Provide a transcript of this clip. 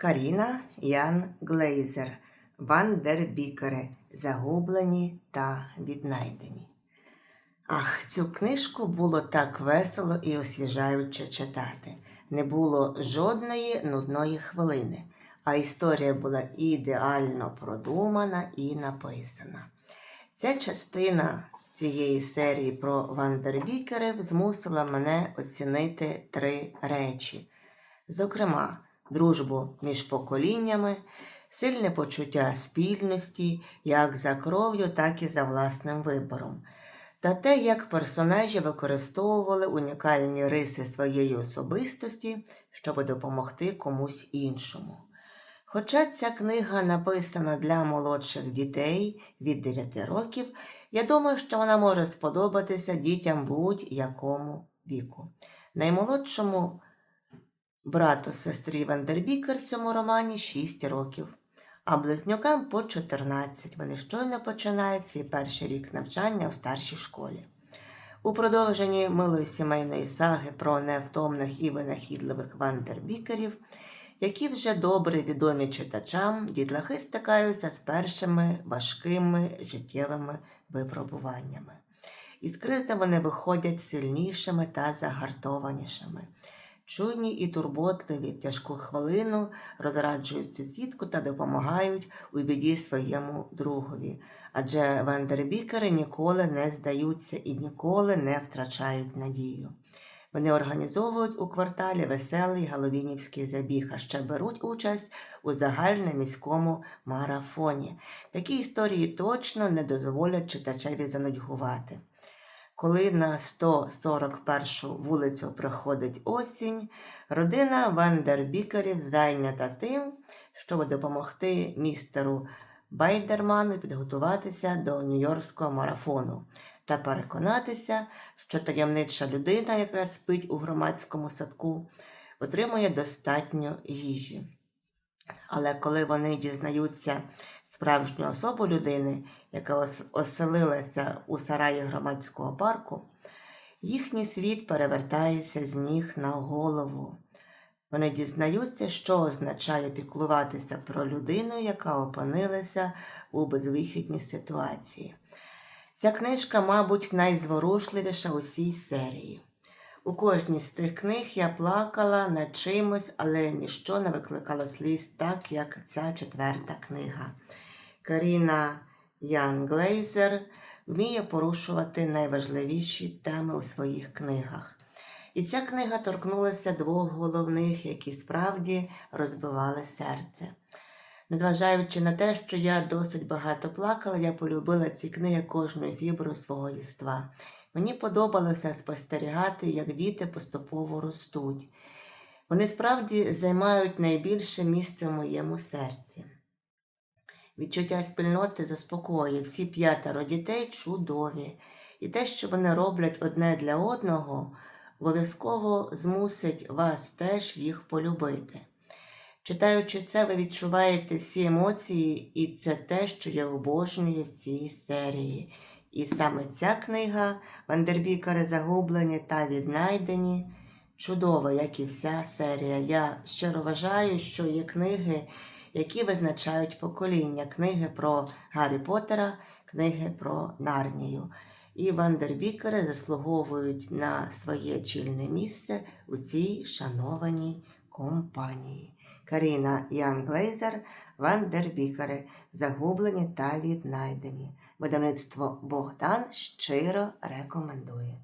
Каріна Ян Глейзер, Вандербікери Загублені та віднайдені. Ах, цю книжку було так весело і освіжаюче читати. Не було жодної нудної хвилини, а історія була ідеально продумана і написана. Ця частина цієї серії про Вандербікерів змусила мене оцінити три речі. Зокрема, дружбу між поколіннями, сильне почуття спільності як за кров'ю, так і за власним вибором, та те, як персонажі використовували унікальні риси своєї особистості, щоб допомогти комусь іншому. Хоча ця книга написана для молодших дітей від 9 років, я думаю, що вона може сподобатися дітям будь-якому віку. Наймолодшому брату сестрі Вандербікер в цьому романі 6 років, а близнюкам по 14. Вони щойно починають свій перший рік навчання у старшій школі. У продовженні милої сімейної саги про невтомних і винахідливих вандербікерів, які вже добре відомі читачам, дітлахи стикаються з першими важкими життєвими випробуваннями. Із кризи вони виходять сильнішими та загартованішими. Чуйні і турботливі в тяжку хвилину розраджують сусідку та допомагають у біді своєму другові, адже вандербікери ніколи не здаються і ніколи не втрачають надію. Вони організовують у кварталі веселий галовінівський забіг, а ще беруть участь у загальноміському марафоні. Такі історії точно не дозволять читачеві занудьгувати. Коли на 141 вулицю приходить осінь, родина Вандербікерів зайнята тим, щоб допомогти містеру Байдерману підготуватися до Нью-Йоркського марафону та переконатися, що таємнича людина, яка спить у громадському садку, отримує достатньо їжі. Але коли вони дізнаються справжню особу людини, яка оселилася у сараї громадського парку, їхній світ перевертається з ніг на голову. Вони дізнаються, що означає піклуватися про людину, яка опинилася у безвихідній ситуації. Ця книжка, мабуть, найзворушливіша у цій серії. У кожній з тих книг я плакала над чимось, але ніщо не викликало сліз так, як ця четверта книга. Каріна Ян Глейзер вміє порушувати найважливіші теми у своїх книгах. І ця книга торкнулася двох головних, які справді розбивали серце. Незважаючи на те, що я досить багато плакала, я полюбила ці книги кожною фіброю свого єства. Мені подобалося спостерігати, як діти поступово ростуть. Вони справді займають найбільше місце в моєму серці. Відчуття спільноти заспокоює всі п'ятеро дітей чудові, і те, що вони роблять одне для одного, обов'язково змусить вас теж їх полюбити. Читаючи це, ви відчуваєте всі емоції, і це те, що я обожнюю в цій серії. І саме ця книга Вандербікери загублені та віднайдені. Чудова, як і вся серія. Я щиро вважаю, що є книги, які визначають покоління, книги про Гаррі Поттера, книги про Нарнію. І Вандербікери заслуговують на своє чільне місце у цій шанованій компанії. Каріна Ян Глейзер, Вандербікери, загублені та віднайдені. Видавництво Богдан щиро рекомендує.